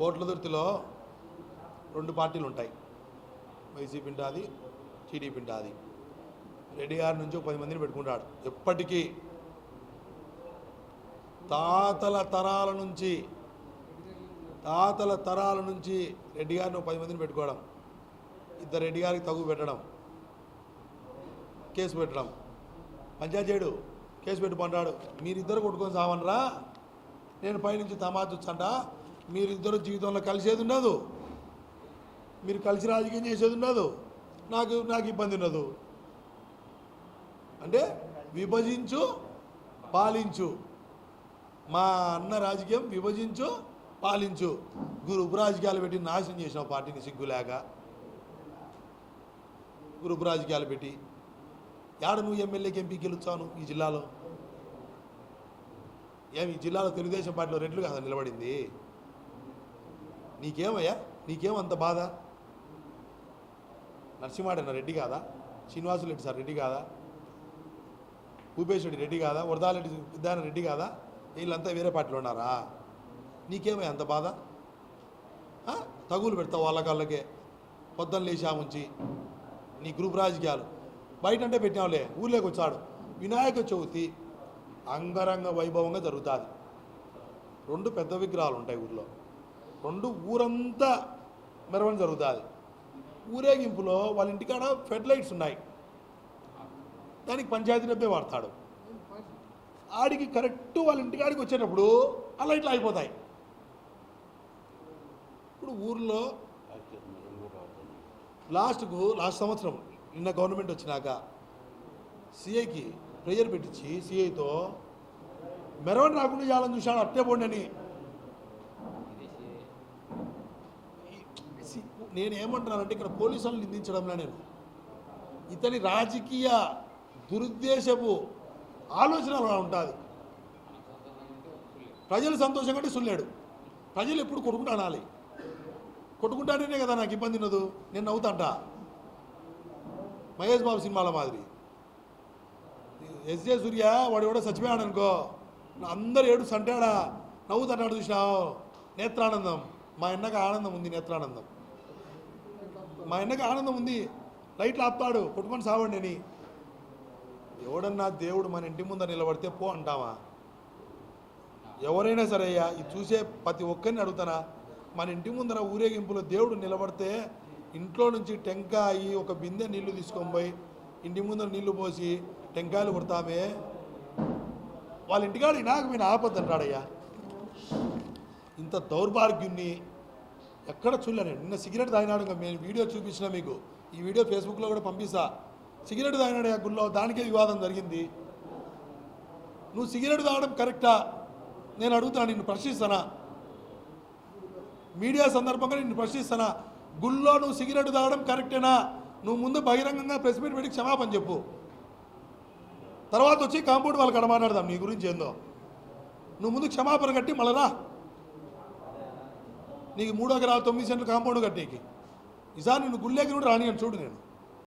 కోట్లదుర్తిలో రెండు పార్టీలు ఉంటాయి. వైసీపీ ఉంటుంది టీడీపీ ఉంటుంది రెడ్డి గారి నుంచి పది మందిని పెట్టుకుంటాడు. ఎప్పటికీ తాతల తరాల నుంచి తాతల తరాల నుంచి రెడ్డి గారిని ఒక పది మందిని పెట్టుకోవడం ఇద్దరు రెడ్డి గారికి తగు పెట్టడం కేసు పెట్టడం. పంచాయతీడు చేయడు కేసు పెట్టుకుంటాడు. మీరిద్దరు కొట్టుకొని సావనరా నేను పైనుంచి తమాచొచ్చంట మీరిద్దరు జీవితంలో కలిసేది ఉండదు. మీరు కలిసి రాజకీయం చేసేది ఉండదు. నాకు నాకు ఇబ్బంది ఉండదు. అంటే విభజించు పాలించు. మా అన్న రాజకీయం విభజించు పాలించు. గ్రూప్ రాజకీయాలు పెట్టి నాశనం చేసిన పార్టీని సిగ్గులేక గ్రూప్ రాజకీయాలు పెట్టి. యాడ నువ్వు ఎమ్మెల్యేకి ఎంపీ గెలుచాను ఈ జిల్లాలో? ఏమి ఈ జిల్లాలో తెలుగుదేశం పార్టీలో రెట్లు కదా నిలబడింది. నీకేమయ్యా? నీకేం అంత బాధ? నరసింహాడన్న రెడ్డి కాదా? శ్రీనివాసులు రెడ్డి సార్ రెడ్డి కాదా? భూపేష్ రెడ్డి రెడ్డి కాదా? వరదాలెడ్డి విద్యాన రెడ్డి కాదా? వీళ్ళంతా వేరే పార్టీలో ఉన్నారా? నీకేమయ్యా అంత బాధ? తగులు పెడతావు వాళ్ళ కాళ్ళకే. పొద్దున్న లేచా ఉంచి నీ గ్రూప్ రాజకీయాలు. బయట అంటే పెట్టినావులే. ఊర్లోకి వచ్చాడు. వినాయక చవితి అంగరంగ వైభవంగా జరుగుతుంది. రెండు పెద్ద విగ్రహాలు ఉంటాయి ఊర్లో. రెండు ఊరంతా మెరవని జరుగుతుంది. ఊరేగింపులో వాళ్ళ ఇంటికాడ ఫెడ్ లైట్స్ ఉన్నాయి. దానికి పంచాయతీ డబ్బే వాడతాడు. ఆడికి కరెక్ట్ వాళ్ళ ఇంటికాడికి వచ్చేటప్పుడు ఆ లైట్లు అయిపోతాయి ఇప్పుడు ఊర్లో లాస్ట్కు లాస్ట్ సంవత్సరం నిన్న గవర్నమెంట్ వచ్చినాక సిఐకి ప్రేయర్ పెట్టించి సిఐతో మెరవని రాకుండా చేయాలని చూశాడు అట్టే పోండి అని సి- నేను ఏమంటున్నానంటే ఇక్కడ పోలీసులను నిందించడంలో నేను ఇతని రాజకీయ దురుద్దేశపు ఆలోచన ఉంటుంది. ప్రజలు సంతోషంగా అంటే సుల్లాడు. ప్రజలు ఎప్పుడు కొట్టుకుంటా అనాలి కొట్టుకుంటానే కదా నాకు ఇబ్బంది ఉన్నదు. నేను నవ్వుతాంట. మహేష్ బాబు సినిమాల మాదిరి. ఎస్జే సూర్య వాడు ఎవడో చచ్చిపోయాడు అనుకో. అందరు ఏడు సంటాడా నవ్వుతాడు చూసినావు. నేత్రానందం. మా అన్నకు ఆనందం ఉంది నేత్రానందం. మా అన్నకి ఆనందం ఉంది. లైట్లు ఆపుతాడు. కుటుంబం సావండి అని. ఎవడన్నా దేవుడు మన ఇంటి ముందర నిలబడితే పో అంటావా? ఎవరైనా సరే అయ్యా ఇది చూసే ప్రతి ఒక్కరిని అడుగుతానా? మన ఇంటి ముందర ఊరేగింపులో దేవుడు నిలబడితే ఇంట్లో నుంచి టెంకాయి ఒక బిందె నీళ్ళు తీసుకొని పోయి ఇంటి ముందర నీళ్ళు పోసి టెంకాయలు కొడతామే వాళ్ళ ఇంటికాడ నాకు మీరు ఆపద్దంటాడయ్యా. ఇంత దౌర్భాగ్యుణ్ణి ఎక్కడ చూడలే నిన్న సిగరెట్ తాగినాడు మేము నేను వీడియో చూపించిన మీకు. ఈ వీడియో ఫేస్బుక్లో కూడా పంపిస్తా. సిగరెట్ తాగినాడు ఆ గుళ్ళో దానికే వివాదం జరిగింది. నువ్వు సిగరెట్ తాగడం కరెక్టా? నేను అడుగుతున్నా నిన్ను ప్రశ్నిస్తానా? మీడియా సందర్భంగా నిన్ను ప్రశ్నిస్తానా? గుళ్ళో నువ్వు సిగరెట్ తాగడం కరెక్టేనా? నువ్వు ముందు బహిరంగంగా ప్రెస్ మీట్ పెట్టి క్షమాపణ చెప్పు. తర్వాత వచ్చి కాంపౌండ్ వాళ్ళకి అడమాట్లాడదాం మాట్లాడదాం నీ గురించి ఏందో. నువ్వు ముందు క్షమాపణ కట్టి మళ్ళరా నీకు మూడు ఎకరాలు తొమ్మిది సెంట్లు కాంపౌండ్ కట్టేకి. ఈసారి నిన్ను గుళ్ళేకి కూడా రాని అని చూడు నేను.